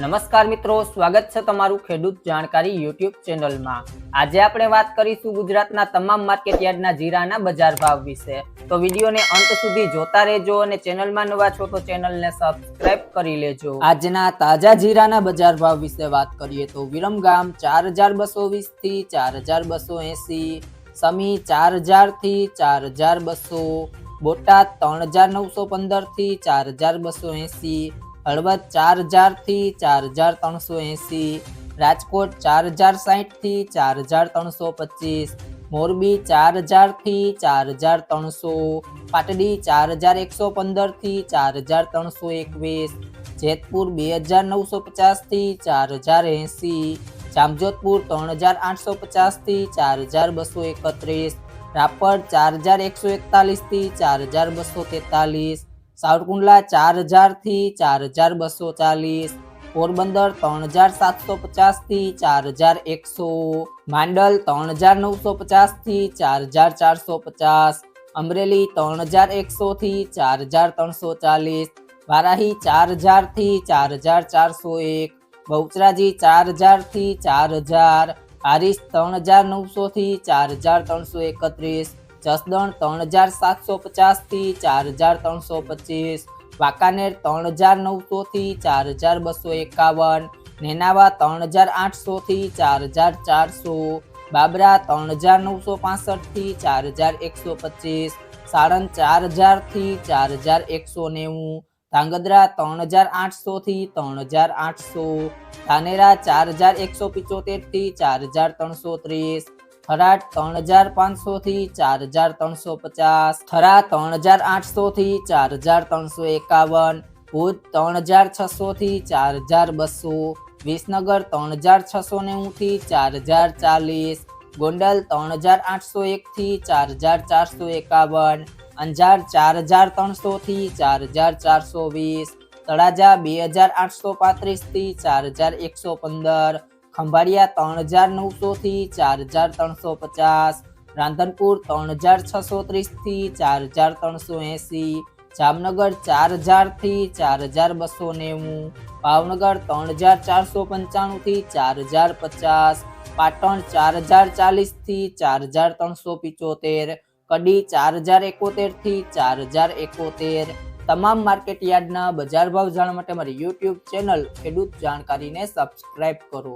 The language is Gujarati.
નમસ્કાર મિત્રો, સ્વાગત છે તમારું ખેડૂત જાણકારી યુટ્યુબ ચેનલમાં. આજે આપણે વાત કરીશું ગુજરાતના તમામ માર્કેટયાર્ડના જીરાના બજાર ભાવ વિશે. તો વિડીયોને અંત સુધી જોતા રહેજો અને ચેનલમાં નવા છો તો ચેનલને સબસ્ક્રાઇબ કરી લેજો. આજના તાજા જીરાના બજાર ભાવ વિશે વાત કરીએ તો વિરમગામ ચાર હજાર બસો વીસથી ચાર હજાર બસો એસી, સમી ચાર હજારથી ચાર હજાર બસો, બોટાદ ત્રણ હજાર નવસો પંદરથી ચાર હજાર બસો એસી હળવદ ચાર હજારથી ચાર હજાર ત્રણસો એસી રાજકોટ ચાર હજાર સાહીઠથી ચાર હજાર ત્રણસો પચીસ મોરબી ચાર હજારથી ચાર હજાર ત્રણસો પાટડી ચાર હજાર એકસો પંદરથી ચાર હજાર ત્રણસો એકવીસ જેતપુર બે હજાર નવસો પચાસથી ચાર હજાર એંસી જામજોધપુર ત્રણ હજાર આઠસો પચાસથી ચાર હજાર બસો એકત્રીસ રાપર ચાર હજાર એકસો એકતાલીસથી ચાર હજાર બસો તેતાલીસ સાવરકુંડલા ચાર હજારથી ચાર હજાર બસો ચાલીસ, પોરબંદર ત્રણ હજાર સાતસો પચાસથી ચાર હજાર એકસો, માંડલ ત્રણ હજાર નવસો પચાસથી ચાર હજાર ચારસો પચાસ, અમરેલી ત્રણ હજાર એકસો થી ચાર હજાર ત્રણસો ચાલીસ, વારાહી ચાર હજારથી ચાર હજાર ચારસો એક, બહુચરાજી ચાર હજારથી ચાર હજાર હારીસ ત્રણ હજાર નવસો થી ચાર હજાર ત્રણસો એકત્રીસ જસદણ ત્રણ હજાર સાતસો પચાસથી ચાર હજાર ત્રણસો પચીસ, વાંકાનેર ત્રણ હજાર નવસોથી ચાર હજાર બસો એકાવન, નેનાવા ત્રણ હજાર આઠસોથી ચાર હજાર ચારસો, બાબરા ત્રણ હજાર નવસો પાસઠથી ચાર હજાર એકસો પચીસ, સાણંદ ચાર હજારથી ચાર હજાર એકસો નેવું, ધાંગધ્રા ત્રણ હજાર આઠસોથી ત્રણ હજાર આઠસો, ધાનેરા ચાર હજાર એકસો પિચોતેરથી ચાર હજાર ત્રણસો ત્રીસ થરાદ ત્રણ હજાર પાંચસો થી ચાર હજાર ત્રણસો પચાસ થરા ત્રણ હજાર આઠસો થી ચાર હજાર ત્રણસો એકાવન, ભુજ ત્રણ હજાર છસો થી ચાર હજાર બસો, વિસનગર ત્રણ હજાર છસો નેવું થી ચાર હજાર ચાલીસ, ગોંડલ ત્રણ હજાર આઠસો એક થી ચાર હજાર ચારસો એકાવન, અંજાર ચાર હજાર ત્રણસો થી ચાર હજાર ચારસો વીસ, તળાજા બે હજાર આઠસો પાંત્રીસથી ચાર હજાર એકસો પંદર ખંભાળિયા ત્રણ હજાર નવસો થી ચાર હજાર ત્રણસો પચાસ રાંધનપુર ત્રણ હજાર છસો ત્રીસથી ચાર હજાર ત્રણસો એંસી જામનગર ચાર હજારથી ચાર હજાર બસો નેવું ભાવનગર ત્રણ હજાર ચારસો પંચાણું થી ચાર હજાર પચાસ પાટણ ચાર હજાર ચાલીસથી ચાર હજાર ત્રણસો પિચોતેર કડી ચાર હજાર એકોતેરથી ચાર હજાર એકોતેર તમામ માર્કેટ યાર્ડના બજાર ભાવ જાણવા માટે મારી યુટ્યુબ ચેનલ ખેડૂત જાણકારીને સબસ્ક્રાઇબ કરો.